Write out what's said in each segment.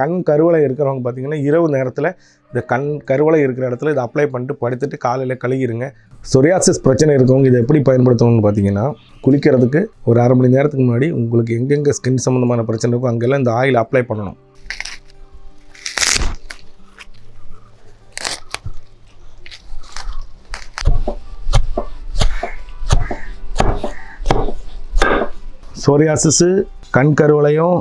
கண் கருவளை இருக்கிறவங்க பார்த்தீங்கன்னா இரவு நேரத்தில் இந்த கண் கருவளை இருக்கிற இடத்துல இதை அப்ளை பண்ணிட்டு படுத்துட்டு காலையில் கழுகிருங்க. சொரியாசிஸ் பிரச்சனை இருக்கவங்க இதை எப்படி பயன்படுத்தணும்னு பார்த்தீங்கன்னா குளிக்கிறதுக்கு ஒரு அரை மணி நேரத்துக்கு முன்னாடி உங்களுக்கு எங்கெங்கே ஸ்கின் சம்மந்தமான பிரச்சனை இருக்கோ அங்கெல்லாம் இந்த ஆயில் அப்ளை பண்ணணும். சோரியாசிஸு கண் கருவளையும்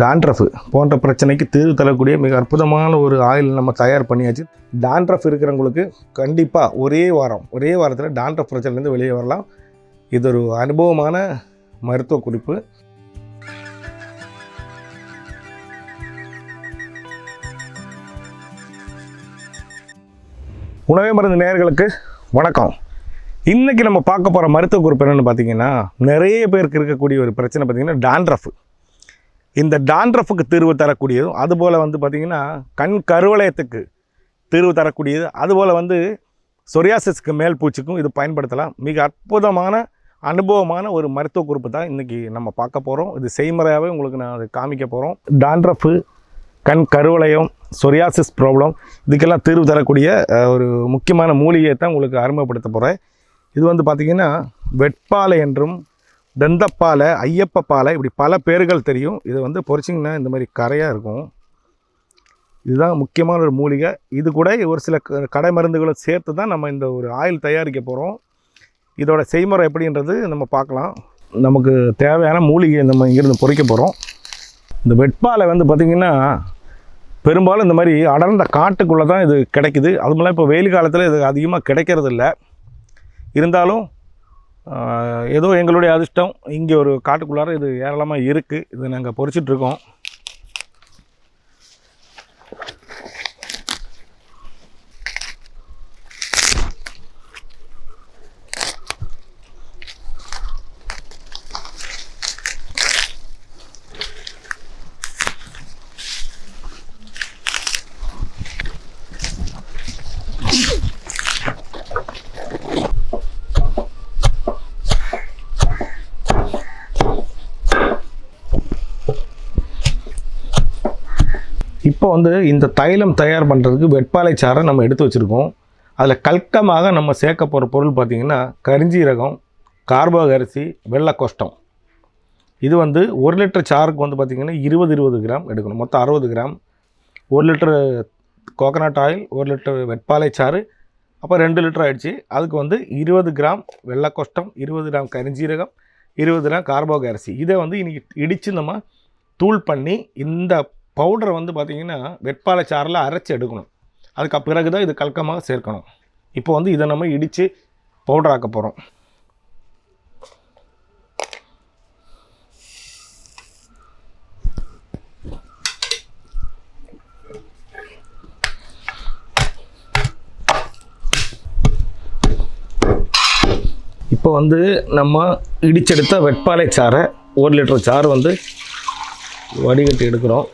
டான்ட்ரஃப் போன்ற பிரச்சனைக்கு தீர்வு தரக்கூடிய மிக அற்புதமான ஒரு ஆயில் நம்ம தயார் பண்ணியாச்சு. டான்ட்ரஃப் இருக்கிறவங்களுக்கு கண்டிப்பாக ஒரே வாரம் ஒரே வாரத்தில் டான்ட்ரஃப் பிரச்சனைலேருந்து வெளியே வரலாம். இது ஒரு அனுபவமான மருத்துவ குறிப்பு. உணவே மருந்து நேர்களுக்கு வணக்கம். இன்றைக்கி நம்ம பார்க்க போகிற மருத்துவ குறிப்பு என்னென்னு பார்த்தீங்கன்னா நிறைய பேருக்கு இருக்கக்கூடிய ஒரு பிரச்சனை பார்த்தீங்கன்னா டான்ட்ரஃப் இந்த டான்ட்ரஃபுக்கு தீர்வு தரக்கூடியதும் அதுபோல் வந்து பார்த்திங்கன்னா கண் கருவளையத்துக்கு தீர்வு தரக்கூடியது. அதுபோல் வந்து சொரியாசிஸ்க்கு மேல் பூச்சிக்கும் இது பயன்படுத்தலாம். மிக அற்புதமான அனுபவமான ஒரு மருத்துவ குறிப்பு தான் இன்றைக்கி நம்ம பார்க்க போகிறோம் இது செய்முறையாகவே உங்களுக்கு நான் அதை காமிக்க போகிறோம் டான்ட்ரஃபு கண் கருவளையம் சொரியாசிஸ் ப்ராப்ளம் இதுக்கெல்லாம் தீர்வு தரக்கூடிய ஒரு முக்கியமான மூலிகையை தான் உங்களுக்கு அறிமுகப்படுத்த போகிறேன் இது வந்து பார்த்திங்கன்னா வெட்பாலை என்றும் தந்தப்பாலை ஐயப்ப பாலை இப்படி பல பேர்கள் தெரியும். இது வந்து பொறிச்சிங்கன்னா இந்த மாதிரி கரையாக இருக்கும். இதுதான் முக்கியமான ஒரு மூலிகை. இது கூட ஒரு சில க- கடை மருந்துகளும் சேர்த்து தான் நம்ம இந்த ஒரு ஆயில் தயாரிக்க போகிறோம் இதோட செய்முறை எப்படின்றது நம்ம பார்க்கலாம். நமக்கு தேவையான மூலிகையை நம்ம இங்கிருந்து பொறிக்க போகிறோம் இந்த வெட்பாலை வந்து பார்த்திங்கன்னா பெரும்பாலும் இந்த மாதிரி அடர்ந்த காட்டுக்குள்ளே தான் இது கிடைக்குது. அதுமெல்லாம் இப்போ வெயில் காலத்தில் இது அதிகமாக கிடைக்கிறது இல்லை இருந்தாலும் ஏதோ எங்களுடைய அதிர்ஷ்டம். இங்கே ஒரு காட்டுக்குள்ளார இது ஏராளமாக இருக்குது இது நாங்கள் பொறிச்சிட்ருக்கோம் இப்போ வந்து இந்த தைலம் தயார் பண்ணுறதுக்கு வெட்பாலை சாறை நம்ம எடுத்து வச்சுருக்கோம். அதில் கல்கமாக நம்ம சேர்க்க போகிற பொருள் பார்த்திங்கன்னா கரிஞ்சீரகம் கார்போகரிசி வெள்ளை கொஷ்டம் இது வந்து ஒரு லிட்டர் சாருக்கு வந்து பார்த்திங்கன்னா இருபது இருபது கிராம் எடுக்கணும். மொத்தம் அறுபது கிராம். ஒரு லிட்டரு கோகனட் ஆயில் ஒரு லிட்டர் வெட்பாலை சாறு அப்போ ரெண்டு லிட்டர் ஆகிடுச்சு அதுக்கு வந்து இருபது கிராம் வெள்ளை கொஷ்டம் இருபது கிராம் கரிஞ்சீரகம் இருபது கிராம் கார்போக அரிசி இதை வந்து இன்றைக்கி இடித்து நம்ம தூள் பண்ணி இந்த பவுடரை வந்து பார்த்திங்கன்னா வெட்பாலை சாறில் அரைச்சி எடுக்கணும். அதுக்கு பிறகு தான் இது கல்கமாக சேர்க்கணும். இப்போ வந்து இதை நம்ம இடித்து பவுடர் ஆக்க போகிறோம் இப்போ வந்து நம்ம இடிச்செடுத்த வெட்பாலை சாறை ஒரு லிட்டர் சாறு வந்து வடிகட்டி எடுக்கிறோம்.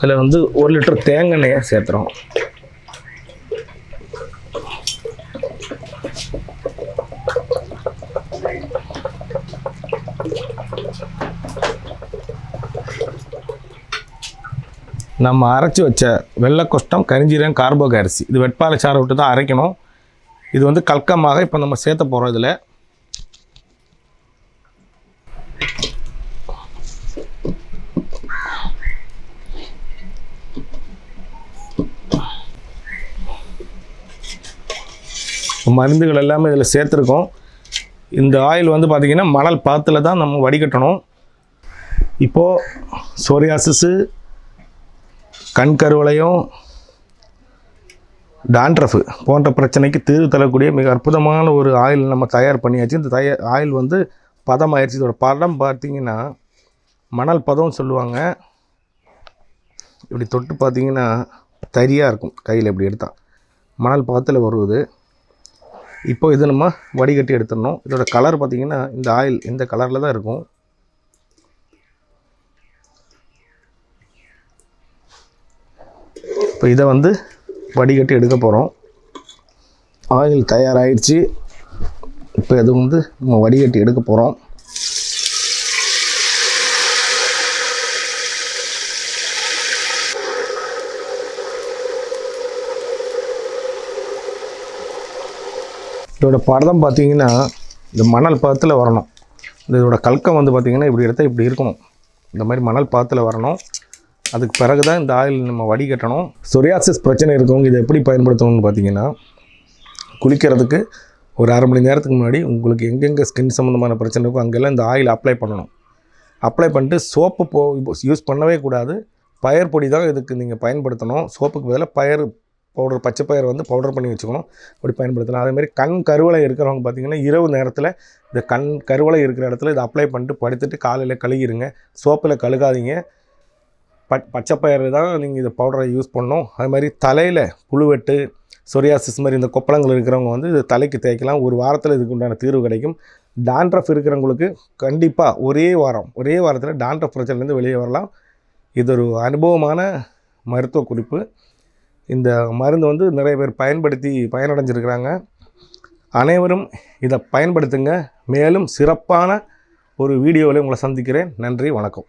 அதில் வந்து ஒரு லிட்டர் தேங்காய் எண்ணெயை சேர்த்துறோம். நம்ம அரைச்சி வச்ச வெள்ளைக்கொஷ்டம் கரிஞ்சீரகம் கார்போக அரிசி இது வெட்பாலை சாறை விட்டு தான் அரைக்கணும். இது வந்து கல்கமாக இப்போ நம்ம சேர்த்த போகிறோம் இதில். மருந்துகள் எல்லாமே இதில் சேர்த்துருக்கோம். இந்த ஆயில் வந்து பார்த்திங்கன்னா மணல் பாத்தில் தான் நம்ம வடிகட்டணும். இப்போது சோரியாசிஸு கண் கருவளையம் டான்ட்ரஃப் போன்ற பிரச்சனைக்கு தீர்வு தரக்கூடிய மிக அற்புதமான ஒரு ஆயில் நம்ம தயார் பண்ணியாச்சு. இந்த தய ஆயில் வந்து பதம் ஆயிடுச்சு. இதோட பதம் பார்த்திங்கன்னா மணல் பதம்னு சொல்லுவாங்க. இப்படி தொட்டு பார்த்தீங்கன்னா தரியாக இருக்கும். கையில் இப்படி எடுத்தால் மணல் பதத்தில் வருவது. இப்போ இது நம்ம வடிகட்டி எடுத்துடணும். இதோட கலர் பார்த்திங்கன்னா இந்த ஆயில் இந்த கலரில் தான் இருக்கும். இப்போ இதை வந்து வடிகட்டி எடுக்க போகிறோம் ஆயில் தயாராகிடுச்சு இப்போ இது வந்து நம்ம வடிகட்டி எடுக்க போகிறோம் இதோட படம் பார்த்தீங்கன்னா இந்த மணல் பதத்தில் வரணும். இந்த இதோட கல்கம் வந்து பார்த்தீங்கன்னா இப்படி எடுத்தால் இப்படி இருக்கணும். இந்த மாதிரி மணல் பாத்தில் வரணும். அதுக்கு பிறகு தான் இந்த ஆயில் நம்ம வடிகட்டணும். சொரியாசிஸ் பிரச்சனை இருக்கவங்க இதை எப்படி பயன்படுத்தணும்னு பார்த்தீங்கன்னா குளிக்கிறதுக்கு ஒரு அரை மணி நேரத்துக்கு முன்னாடி உங்களுக்கு எங்கெங்கே ஸ்கின் சம்மந்தமான பிரச்சனை இருக்கோ அங்கெல்லாம் இந்த ஆயில் அப்ளை பண்ணணும். அப்ளை பண்ணிட்டு சோப்பு போ யூஸ் பண்ணவே கூடாது. பயர் பொடி தான் இதுக்கு நீங்கள் பயன்படுத்தணும். சோப்புக்கு பதிலாக பயர் பவுடர் பச்சை பயிர் வந்து பவுடர் பண்ணி வச்சுக்கணும். அப்படி பயன்படுத்தலாம். அதேமாதிரி கண் கருவளை இருக்கிறவங்க பார்த்தீங்கன்னா இரவு நேரத்தில் இந்த கண் கருவளை இருக்கிற இடத்துல இதை அப்ளை பண்ணிட்டு படுத்துட்டு காலையில் கழுகிருங்க சோப்பில் கழுகாதீங்க. ப பச்சைப்பயிறு தான் நீங்கள் இந்த பவுடரை யூஸ் பண்ணணும். அது மாதிரி தலையில் புழுவெட்டு சொரியாசிஸ் மாதிரி இந்த கொப்பளங்கள் இருக்கிறவங்க வந்து இது தலைக்கு தேய்க்கலாம். ஒரு வாரத்தில் இதுக்கு உண்டான தீர்வு கிடைக்கும். டான்ட்ரஃப் இருக்கிறவங்களுக்கு கண்டிப்பாக ஒரே வாரம் ஒரே வாரத்தில் டான்ட்ரஃப் பிரச்சனைலேருந்து வெளியே வரலாம். இது ஒரு அனுபவமான மருத்துவ குறிப்பு. இந்த மருந்து வந்து நிறைய பேர் பயன்படுத்தி பயனடைஞ்சிருக்கிறாங்க. அனைவரும் இதை பயன்படுத்துங்க. மேலும் சிறப்பான ஒரு வீடியோவில் உங்களை சந்திக்கிறேன். நன்றி வணக்கம்.